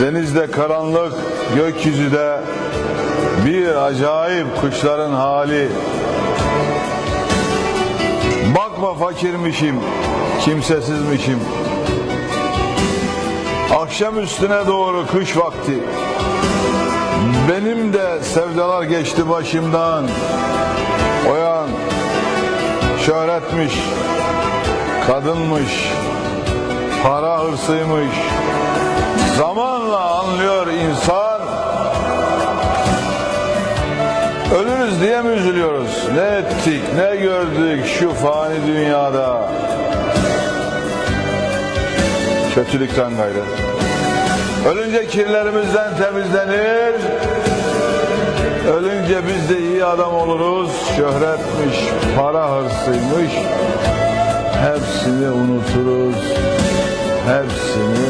Denizde karanlık, gökyüzüde bir acayip kuşların hali. Bakma fakirmişim, kimsesizmişim. Akşam üstüne doğru kış vakti. Benim de sevdalar geçti başımdan. Oyan şöhretmiş, kadınmış, para hırsıymış. İnsan. Ölürüz diye mi üzülüyoruz? Ne ettik, ne gördük şu fani dünyada? Kötülükten gayrı. Ölünce kirlerimizden temizlenir. Ölünce biz de iyi adam oluruz. Şöhretmiş, para hırsıymış. Hepsini unuturuz. Hepsini